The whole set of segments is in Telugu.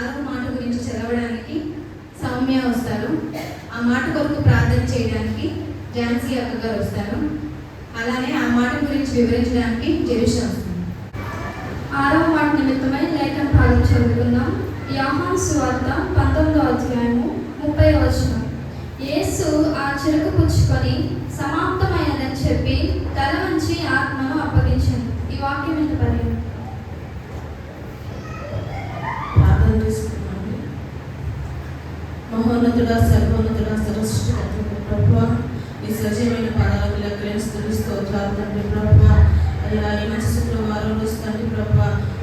ఆరవ మాట గురించి చదవడానికి సౌమ్య వస్తారు. ఆ మాట కొరకు ప్రార్థన చేయడానికి ఝాన్సీ అక్క గారు వస్తారు. అలానే ఆ మాట గురించి వివరించడానికి జెరుష వస్తుంది. ఆరవ మాట నిమిత్తమై లేఖన భాగం చదువుకుందాం. యాహాన్ సువార్త పంతొమ్మిదో అధ్యాయము ముప్పై వచనం. యేసు ఆ చిరుకు పుచ్చుకొని సమాప్తమైనదని చెప్పి తల వంచి ఆత్మను అప్పగించింది ఈ వాక్యం ఎంత పని ప్రార్థన చేసుకున్నాము మహోన్నతుడా సర్వోన్నతుడా సరస్వతి ప్రభు ఈ సజీవమైన పదాలకు లెక్కలేని స్థుతి స్తోత్రాలు తండ్రి ప్రభు అయ్యా ఈ మంచి శుక్రవారం రోజు తండ్రి ప్రభు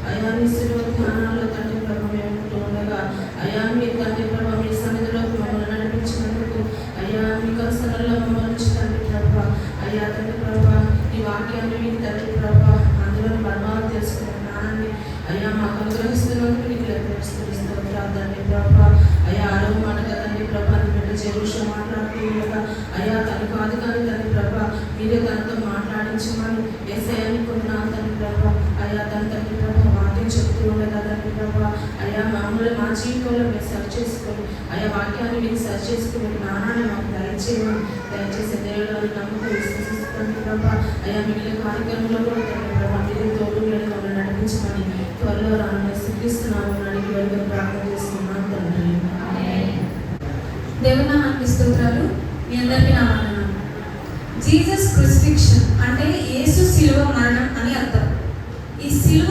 అయ్యా మీ శిలువ ధ్యానాల్లో తండ్రి ప్రభు మేము ఉంటూ ఉండగా అయ్యా మీ తండ్రి ప్రభు మీ సన్నిధిలోకి మమ్మల్ని నడిపించినందుకు అయ్యా మీ కలసనల్లో మమ్మల్ని ఉంచి తండ్రి ప్రభు అయ్యా తండ్రి ప్రభు ఈ వాక్యాన్ని మీ తండ్రి ప్రభు అందులోని మర్మాలు తెలుసుకునే జ్ఞానాన్ని అయ్యా మాకు అనుగ్రహిస్తున్నందుకు నీకు లెక్కరిస్తూ తండ్రి ప్రభా అయ్యా ఆరవ మాట తండ్రి ప్రభా నీ బిడ్డ మాట్లాడుతూ ఉండగా అయ్యా తను కాదు కానీ తండ్రి ప్రభా మీరే తనతో మాట్లాడించమని ఎస్ఐ అనుకుంటున్నాను తండ్రి ప్రభా. అయ్యా తన తండ్రి ప్రభా వాక్యం చెప్తూ ఉండగా తండ్రి ప్రభా అయ్యా మామూలు మా జీవితంలో మేము సర్చ్ చేసుకొని అయ్యా వాక్యాన్ని మీరు సర్చ్ చేసుకుని జ్ఞానాన్ని మాకు దయచేయమని దయచేసి దేవుడు నమ్మకం విశ్వసిస్తుంది ప్రభా అయ్యా మిగిలిన కార్యక్రమంలో కూడా తండ్రి ప్రభా మీరు తోడు నడిపించమని త్వరలో రాను సిద్ధిస్తున్నాము అడిగి ప్రార్థన దేవుని నామానికి స్తోత్రాలు. మీ అందరికీ నా వందనాలు. జీసస్ క్రిస్ఫిక్షన్ అంటే యేసు శిలువ మరణం అని అర్థం. ఈ శిలువ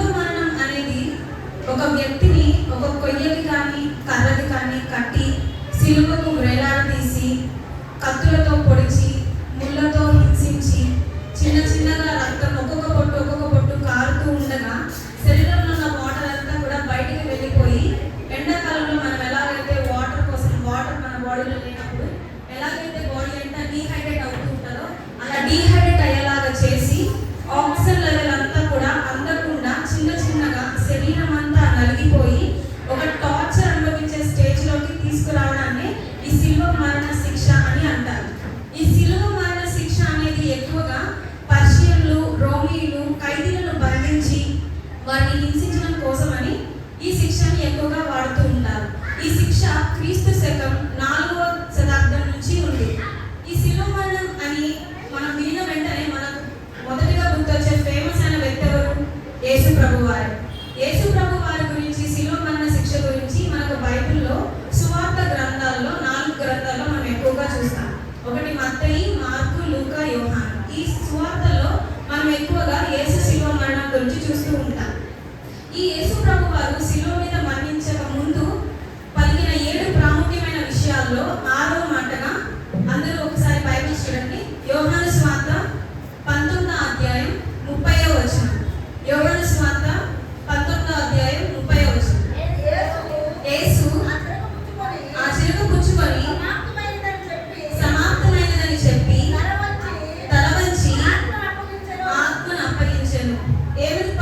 is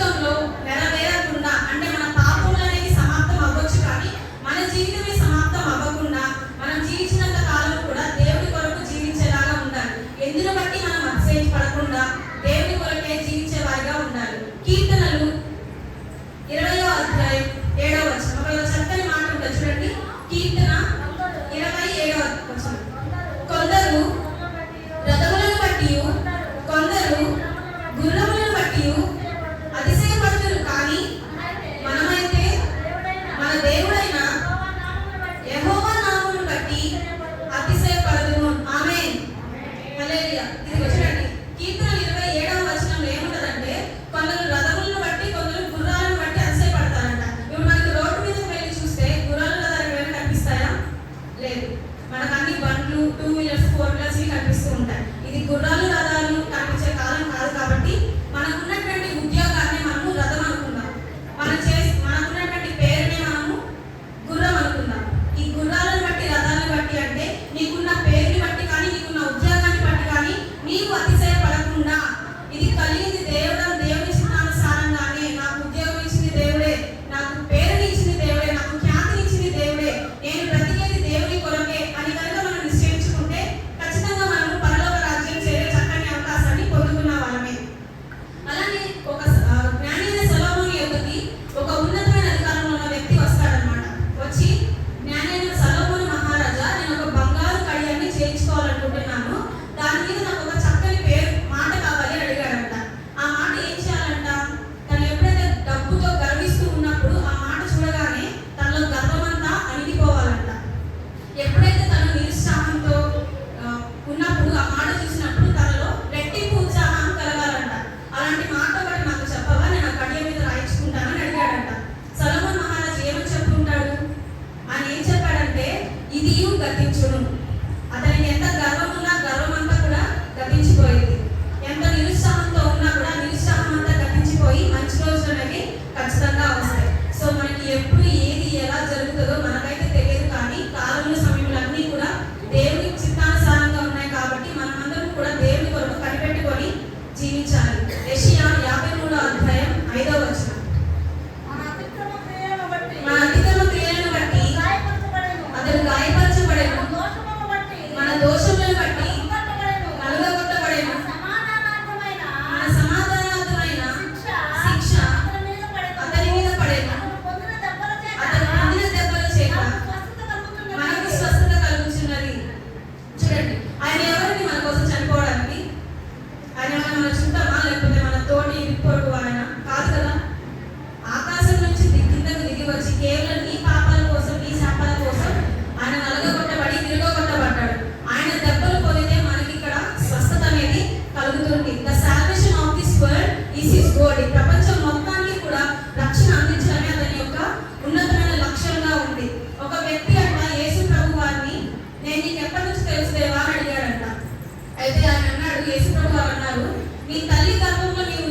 జీవితంలో నెరవేరకుండా అంటే నీ తల్లి గర్భంలో నీవు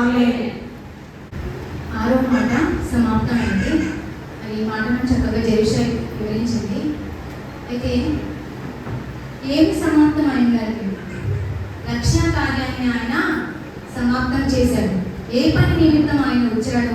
ఆమె ఆరో మాట సమాప్తమైంది ఈ మాటను చక్కగా జవిష వివరించింది. అయితే ఏం సమాప్తం అయింది లక్ష్య కార్యాన్ని ఆయన సమాప్తం చేశాడు. ఏ పని నిమిత్తం ఆయన వచ్చాడు?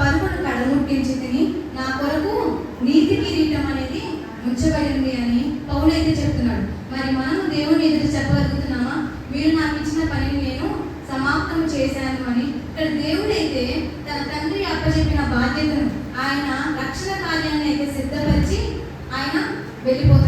పరుగును కడముట్టించి తిని నా కొరకు నీతి కిరీటం అనేది ఉంచబడింది అని పౌలైతే చెప్తున్నాడు. మరి మనము దేవుని ఎదురు చెప్పగలుగుతున్నామా? మీరు నాకు ఇచ్చిన పనిని నేను సమాప్తం చేశాను అని. ఇక్కడ దేవుడైతే తన తండ్రి అప్పచెప్పిన బాధ్యతను ఆయన రక్షణ కార్యాన్ని అయితే సిద్ధపరిచి ఆయన వెళ్ళిపోతాడు.